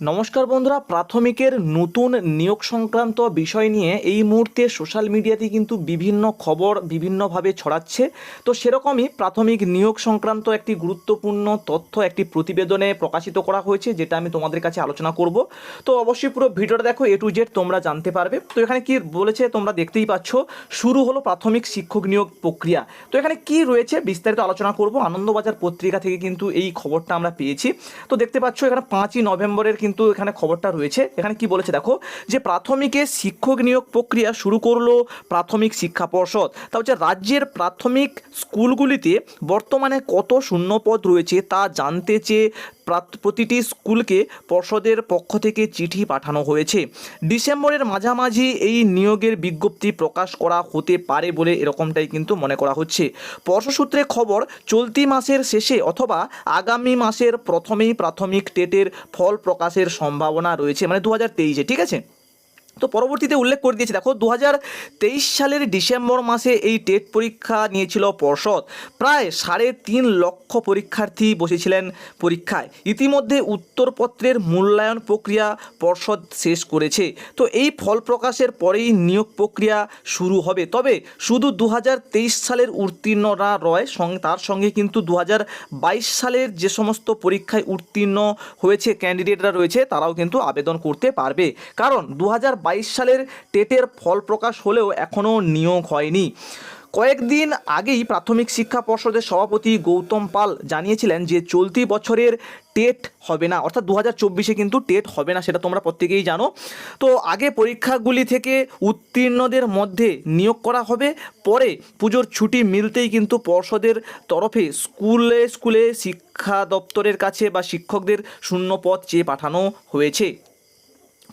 নমস্কার বন্ধুরা, প্রাথমিকের নতুন নিয়োগ সংক্রান্ত বিষয় নিয়ে এই মুহূর্তে সোশ্যাল মিডিয়াতে কিন্তু বিভিন্ন খবর বিভিন্নভাবে ছড়াচ্ছে। তো সেরকমই প্রাথমিক নিয়োগ সংক্রান্ত একটি গুরুত্বপূর্ণ তথ্য, একটি প্রতিবেদনে প্রকাশিত করা হয়েছে, যেটা আমি তোমাদের কাছে আলোচনা করব। তো অবশ্যই পুরো ভিডিওটা দেখো, এ টু জেড তোমরা জানতে পারবে। তো এখানে কি বলেছে তোমরা দেখতেই পাচ্ছ, শুরু হলো প্রাথমিক শিক্ষক নিয়োগ প্রক্রিয়া। তো এখানে কি রয়েছে বিস্তারিত আলোচনা করব, আনন্দবাজার পত্রিকা থেকে কিন্তু এই খবরটা আমরা পেয়েছি। তো দেখতে পাচ্ছ, এখানে পাঁচই নভেম্বরের কিন্তু এখানে খবরটা রয়েছে। এখানে কি বলেছে দেখো, যে প্রাথমিকে শিক্ষক নিয়োগ প্রক্রিয়া শুরু করল প্রাথমিক শিক্ষা পর্ষদ। তা হচ্ছে রাজ্যের প্রাথমিক স্কুলগুলিতে বর্তমানে কত শূন্যপদ রয়েছে তা জানতে চেয়ে প্রতিটি স্কুলকে পর্ষদের পক্ষ থেকে চিঠি পাঠানো হয়েছে। ডিসেম্বরের মাঝামাঝি এই নিয়োগের বিজ্ঞপ্তি প্রকাশ করা হতে পারে বলে এরকমটাই কিন্তু মনে করা হচ্ছে। পর্ষদ সূত্রে খবর, চলতি মাসের শেষে অথবা আগামী মাসের প্রথমেই প্রাথমিক টেটের ফল প্রকাশের সম্ভাবনা রয়েছে মানে দু হাজার তেইশে, ঠিক আছে? তো পরবর্তীতে উল্লেখ করে দিয়েছে, দেখো দু হাজার তেইশ সালের ডিসেম্বর মাসে এই টেট পরীক্ষা নিয়েছিল পর্ষদ। প্রায় সাড়ে তিন লক্ষ পরীক্ষার্থী বসেছিলেন পরীক্ষায়। ইতিমধ্যে উত্তরপত্রের মূল্যায়ন প্রক্রিয়া পর্ষদ শেষ করেছে। তো এই ফল প্রকাশের পরেই নিয়োগ প্রক্রিয়া শুরু হবে। তবে শুধু দু হাজার তেইশ সালের উত্তীর্ণরা রয় তার সঙ্গে কিন্তু দু হাজার বাইশ সালের যে সমস্ত পরীক্ষায় উত্তীর্ণ হয়েছে ক্যান্ডিডেটরা রয়েছে, তারাও কিন্তু আবেদন করতে পারবে। কারণ দু হাজার সালের টেটের ফল প্রকাশ হলেও এখনও নিয়োগ হয়নি। কয়েকদিন আগেই প্রাথমিক শিক্ষা পর্ষদের সভাপতি গৌতম পাল জানিয়েছিলেন যে চলতি বছরের টেট হবে না, অর্থাৎ দু হাজার কিন্তু টেট হবে না, সেটা তোমরা প্রত্যেকেই জানো। তো আগে পরীক্ষাগুলি থেকে উত্তীর্ণদের মধ্যে নিয়োগ করা হবে, পরে পুজোর ছুটি মিলতেই কিন্তু পর্ষদের তরফে স্কুলে স্কুলে শিক্ষা দপ্তরের কাছে বা শিক্ষকদের শূন্য পদ চেয়ে পাঠানো হয়েছে।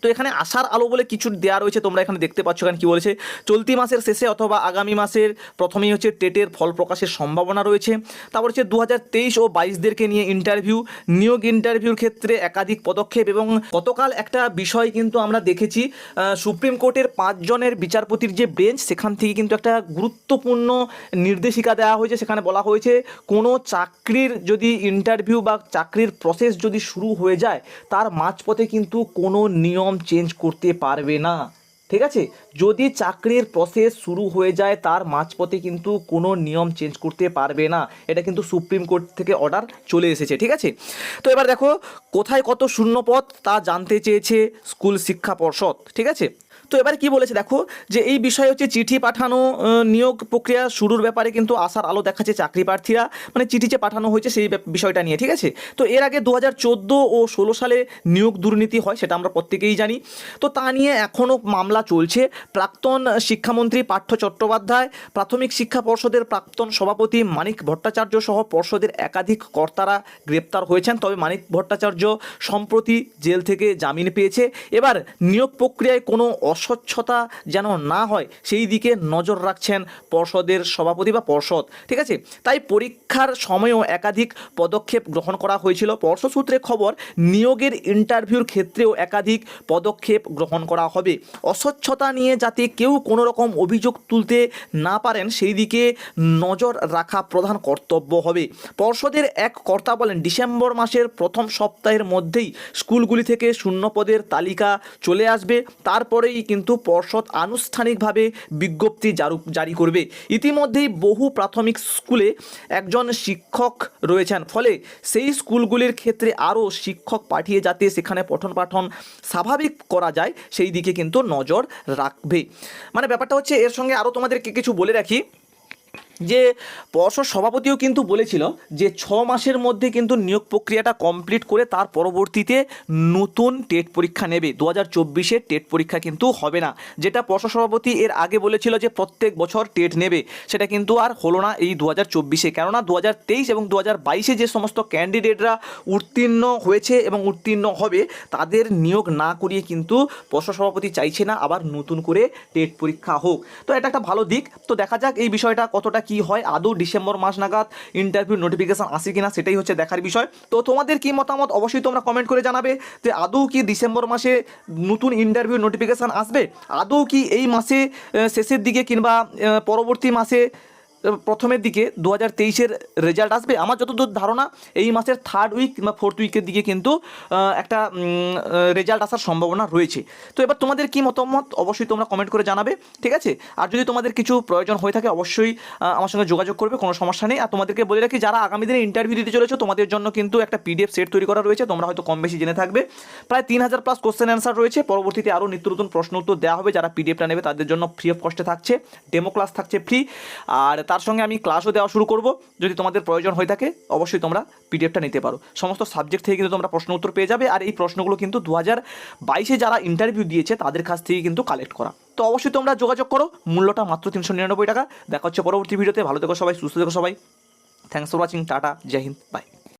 তো এখানে আশার আলো বলে কিছু দেওয়া রয়েছে, তোমরা এখানে দেখতে পাচ্ছ। এখানে কী বলেছে? চলতি মাসের শেষে অথবা আগামী মাসের প্রথমেই হচ্ছে টেটের ফল প্রকাশের সম্ভাবনা রয়েছে। তারপর হচ্ছে দু হাজার তেইশ ও বাইশদেরকে নিয়ে ইন্টারভিউ নিয়োগ ইন্টারভিউর ক্ষেত্রে একাধিক পদক্ষেপ এবং গতকাল একটা বিষয় কিন্তু আমরা দেখেছি সুপ্রিম কোর্টের পাঁচজনের বিচারপতির যে বেঞ্চ, সেখান থেকে কিন্তু একটা গুরুত্বপূর্ণ নির্দেশিকা দেওয়া হয়েছে। সেখানে বলা হয়েছে, কোনো চাকরির যদি ইন্টারভিউ বা চাকরির প্রসেস যদি শুরু হয়ে যায়, তার মাঝপথে কিন্তু কোনো নিয়ম চেঞ্জ করতে পারবে না। ঠিক আছে? যদি চাকরির প্রসেস শুরু হয়ে যায়, তার মাঝপথে কিন্তু কোনো নিয়ম চেঞ্জ করতে পারবে না। এটা কিন্তু সুপ্রিম কোর্ট থেকে অর্ডার চলে এসেছে, ঠিক আছে? তো এবার দেখো, কোথায় কত শূন্যপদ তা জানতে চেয়েছে স্কুল শিক্ষা পর্ষদ, ঠিক আছে? তো এবার কি বলেছে দেখো, যে এই বিষয়ে হচ্ছে চিঠি পাঠানো নিয়োগ প্রক্রিয়া শুরুর ব্যাপারে কিন্তু আসার আলো দেখাচ্ছে চাকরি প্রার্থীরা। মানে চিঠি যে পাঠানো হয়েছে সেই বিষয়টা নিয়ে, ঠিক আছে? তো এর আগে দু হাজার চোদ্দ ও ষোলো সালে নিয়োগ দুর্নীতি হয়, সেটা আমরা প্রত্যেকেই জানি। তো তা নিয়ে এখনও মামলা চলছে। প্রাক্তন শিক্ষামন্ত্রী পার্থ চট্টোপাধ্যায়, প্রাথমিক শিক্ষা পর্ষদের প্রাক্তন সভাপতি মানিক ভট্টাচার্য সহ পর্ষদের একাধিক কর্তারা গ্রেপ্তার হয়েছেন। তবে মানিক ভট্টাচার্য সম্প্রতি জেল থেকে জামিন পেয়েছে। এবার নিয়োগ প্রক্রিয়ায় কোনো অস্বচ্ছতা যেন না হয়, সেই দিকে নজর রাখছেন পর্ষদের সভাপতি বা পর্ষদ, ঠিক আছে? তাই পরীক্ষার সময়ও একাধিক পদক্ষেপ গ্রহণ করা হয়েছিল। পর্ষদ সূত্রে খবর, নিয়োগের ইন্টারভিউর ক্ষেত্রেও একাধিক পদক্ষেপ গ্রহণ করা হবে। অস্বচ্ছতা নিয়ে যাতে কেউ কোনো রকম অভিযোগ তুলতে না পারেন, সেই দিকে নজর রাখা প্রধান কর্তব্য হবে। পর্ষদের এক কর্তা বলেন, ডিসেম্বর মাসের প্রথম সপ্তাহের মধ্যেই স্কুলগুলি থেকে শূন্যপদের তালিকা চলে আসবে। তারপরেই কিন্তু পর্ষদ আনুষ্ঠানিকভাবে বিজ্ঞপ্তি জারু, জারি করবে। ইতিমধ্যেই বহু প্রাথমিক স্কুলে একজন শিক্ষক রয়েছেন। ফলে সেই স্কুলগুলির ক্ষেত্রে আরও শিক্ষক পাঠিয়ে যাতে সেখানে পঠন পাঠন স্বাভাবিক করা যায়, সেই দিকে কিন্তু নজর রাখবে। মানে ব্যাপারটা হচ্ছে, এর সঙ্গে আরও তোমাদেরকে কিছু বলে রাখি। যে পর্ষদ সভাপতিও কিন্তু বলেছিল যে ছ মাসের মধ্যে কিন্তু নিয়োগ প্রক্রিয়াটা কমপ্লিট করে তার পরবর্তীতে নতুন টেট পরীক্ষা নেবে। দু হাজার চব্বিশের টেট পরীক্ষা কিন্তু হবে না। যেটা পর্ষদ সভাপতি এর আগে বলেছিল যে প্রত্যেক বছর টেট নেবে, সেটা কিন্তু আর হলো না এই দু হাজার চব্বিশে। কেননা দু হাজার তেইশ এবং দু হাজার বাইশে যে সমস্ত ক্যান্ডিডেটরা উত্তীর্ণ হয়েছে এবং উত্তীর্ণ হবে, তাদের নিয়োগ না করিয়ে কিন্তু পর্ষদ সভাপতি চাইছে না আবার নতুন করে টেট পরীক্ষা হোক। তো এটা একটা ভালো দিক। তো দেখা যাক এই বিষয়টা কতটা কি হয়? আদৌ ডিসেম্বর মাস নাগাদ ইন্টারভিউ নোটিফিকেশান আসে কিনা সেটাই হচ্ছে দেখার বিষয়। তো তোমাদের কি মতামত? অবশ্যই তোমরা কমেন্ট করে জানাবে যে আদৌ কি ডিসেম্বর মাসে নতুন ইন্টারভিউ নোটিফিকেশান আসবে? আদৌ কি এই মাসে শেষের দিকে কিংবা পরবর্তী মাসে প্রথমের দিকে দু হাজার তেইশের রেজাল্ট আসবে। আমার যতদূর ধারণা, এই মাসের থার্ড উইক কিংবা ফোর্থ উইকের দিকে কিন্তু একটা রেজাল্ট আসার সম্ভাবনা রয়েছে। তো এবার তোমাদের কি মতামত, অবশ্যই তোমরা কমেন্ট করে জানাবে, ঠিক আছে? আর যদি তোমাদের কিছু প্রয়োজন হয়ে থাকে, অবশ্যই আমার সঙ্গে যোগাযোগ করবে, কোনো সমস্যা নেই। আর তোমাদেরকে বলে রাখি, যারা আগামী দিনে ইন্টারভিউ দিতে চলেছো, তোমাদের জন্য কিন্তু একটা পিডিএফ সেট তৈরি করা রয়েছে। তোমরা হয়তো কম বেশি জেনে থাকবে। প্রায় তিন হাজার প্লাস কোশ্চেন অ্যান্সার রয়েছে। পরবর্তীতে আরও নিত্য নতুন প্রশ্ন উত্তর দেওয়া হবে। যারা পিডিএফটা নেবে, তাদের জন্য ফ্রি অফ কস্টে থাকছে। ডেমো ক্লাস থাকছে ফ্রি আর তার সঙ্গে আমি ক্লাসও দেওয়া শুরু করব। যদি তোমাদের প্রয়োজন হয়ে থাকে, অবশ্যই তোমরা পিডিএফটা নিতে পারো। সমস্ত সাবজেক্ট থেকে কিন্তু তোমরা প্রশ্ন উত্তর পেয়ে যাবে, আর এই প্রশ্নগুলো কিন্তু দু হাজার বাইশে যারা ইন্টারভিউ দিয়েছে, তাদের কাছ থেকে কিন্তু কালেক্ট করা। তো অবশ্যই তোমরা যোগাযোগ করো, মূল্যটা মাত্র তিনশো নিরানব্বই টাকা। দেখা হচ্ছে পরবর্তী ভিডিওতে ভালো থেকো সবাই, সুস্থ থেকো সবাই। Thanks for watching tata, Joy Hind by